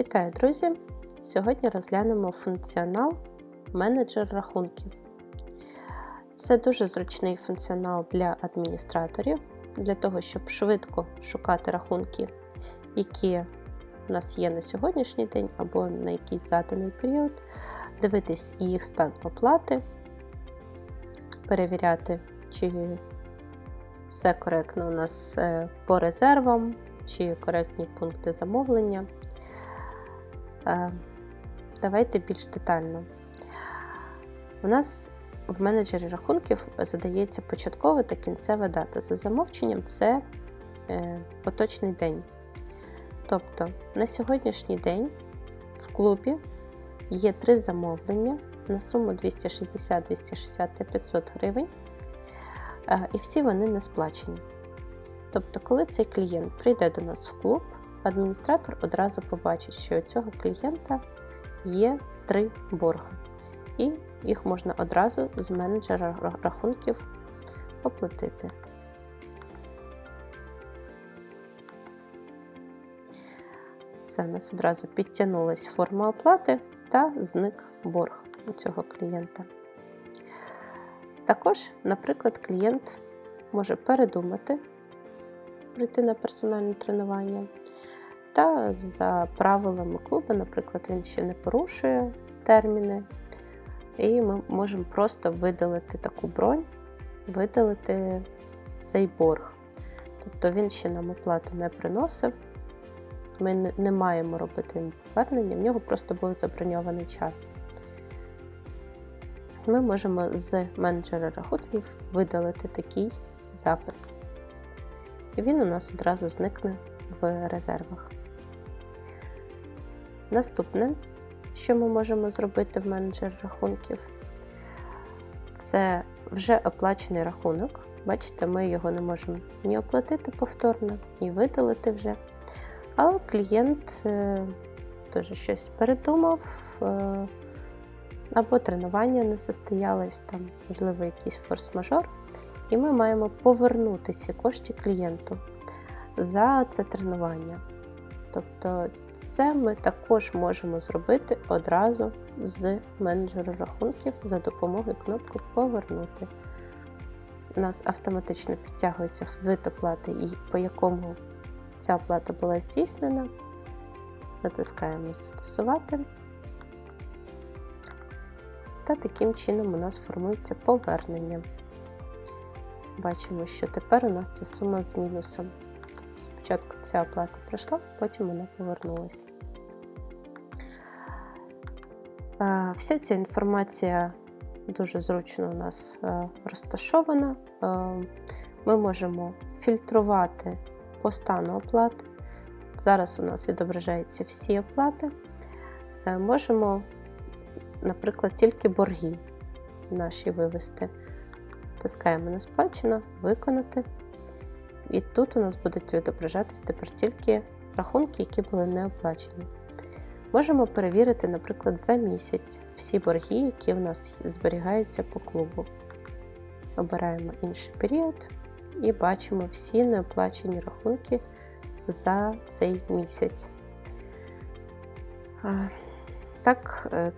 Вітаю, друзі! Сьогодні розглянемо функціонал менеджер рахунків. Це дуже зручний функціонал для адміністраторів, для того, щоб швидко шукати рахунки, які у нас є на сьогоднішній день або на якийсь заданий період, дивитись їх стан оплати, перевіряти, чи все коректно у нас е, по резервам, чи коректні пункти замовлення. Е, Давайте більш детально. У нас в менеджері рахунків задається початкова та кінцева дата. За замовченням це е, поточний день. Тобто на сьогоднішній день в клубі є три замовлення на суму 260, 260 та 500 гривень, е, і всі вони не сплачені. Тобто, коли цей клієнт прийде до нас в клуб, адміністратор одразу побачить, що у цього клієнта є три борги, і їх можна одразу з менеджера рахунків оплатити. Все, у нас одразу підтягнулась форма оплати та зник борг у цього клієнта. Також, наприклад, клієнт може передумати прийти на персональне тренування. Та за правилами клубу, наприклад, він ще не порушує терміни, і ми можемо просто видалити таку бронь, видалити цей борг. Тобто він ще нам оплату не приносив, ми не маємо робити йому повернення, в нього просто був заброньований час. Ми можемо з менеджера рахунків видалити такий запис. І він у нас одразу зникне в резервах. Наступне, що ми можемо зробити в менеджері рахунків, це вже оплачений рахунок. Бачите, ми його не можемо ні оплатити повторно, ні видалити вже. Але клієнт е, теж щось передумав, е, або тренування не состоялось, там, можливо, якийсь форс-мажор, і ми маємо повернути ці кошти клієнту за це тренування. Тобто це ми також можемо зробити одразу з менеджеру рахунків за допомогою кнопки Повернути. У нас автоматично підтягується вид оплати, по якому ця оплата була здійснена. Натискаємо Застосувати. Та таким чином у нас формується повернення. Бачимо, що тепер у нас ця сума з мінусом. Спочатку ця оплата пройшла, потім вона повернулася. Вся ця інформація дуже зручно у нас розташована. Ми можемо фільтрувати по стану оплати. Зараз у нас відображаються всі оплати. Можемо, наприклад, тільки борги наші вивести. Тискаємо на сплачено, виконати. І тут у нас будуть відображатись тепер тільки рахунки, які були не оплачені. Можемо перевірити, наприклад, за місяць всі борги, які у нас зберігаються по клубу. Обираємо інший період і бачимо всі неоплачені рахунки за цей місяць. Так, е,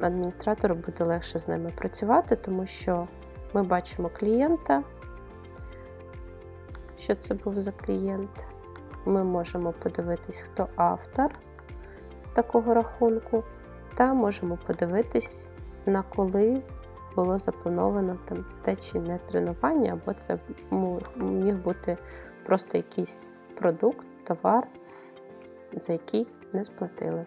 адміністратору буде легше з ними працювати, тому що ми бачимо клієнта що це був за клієнт. Ми можемо подивитись, хто автор такого рахунку, та можемо подивитись, на коли було заплановано там те чи не тренування, або це міг бути просто якийсь продукт, товар, за який не сплатили.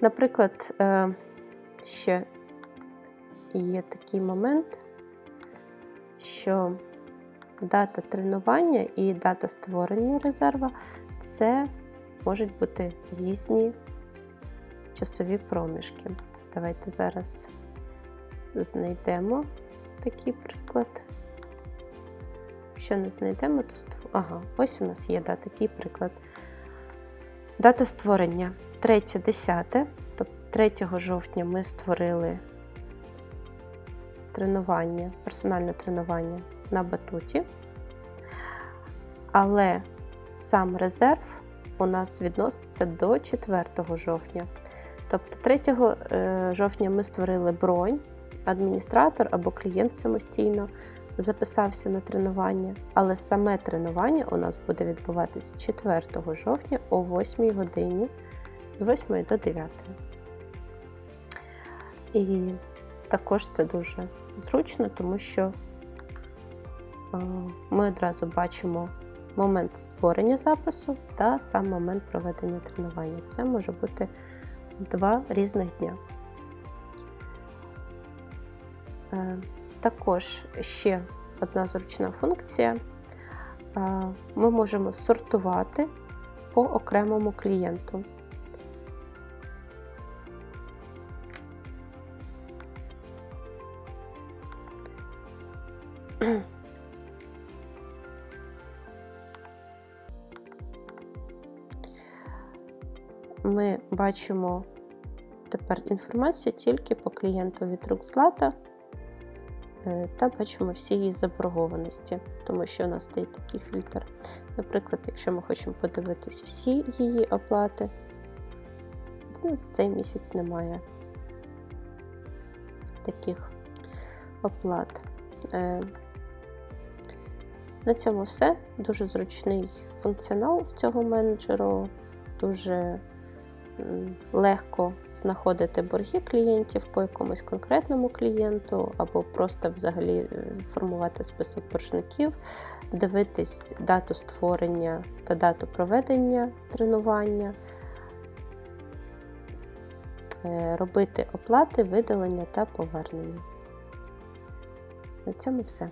Наприклад, е, ще є такий момент, що дата тренування і дата створення резерва це можуть бути різні часові проміжки. Давайте зараз знайдемо такий приклад. Якщо не знайдемо, то створ... Ага, ось у нас є да, такий приклад. Дата створення 3.10, тобто 3 жовтня ми створили тренування, персональне тренування на батуті, але сам резерв у нас відноситься до 4 жовтня. Тобто 3 е, жовтня ми створили бронь, адміністратор або клієнт самостійно записався на тренування, але саме тренування у нас буде відбуватись 4 жовтня о 8 годині з 8 до 9. І також це дуже зручно, тому що е, ми одразу бачимо момент створення запису та сам момент проведення тренування. Це може бути два різних дня. Е, Також ще одна зручна функція. Е, Ми можемо сортувати по окремому клієнту. Ми бачимо тепер інформацію тільки по клієнту від Рукзлата е, та бачимо всі її заборгованості, тому що у нас стоїть такий фільтр. Наприклад, якщо ми хочемо подивитись всі її оплати, то за цей місяць немає таких оплат. Е, На цьому все. Дуже зручний функціонал в цього менеджеру, дуже легко знаходити борги клієнтів по якомусь конкретному клієнту, або просто взагалі е, формувати список боржників, дивитись дату створення та дату проведення тренування, е, робити оплати, видалення та повернення. На цьому все.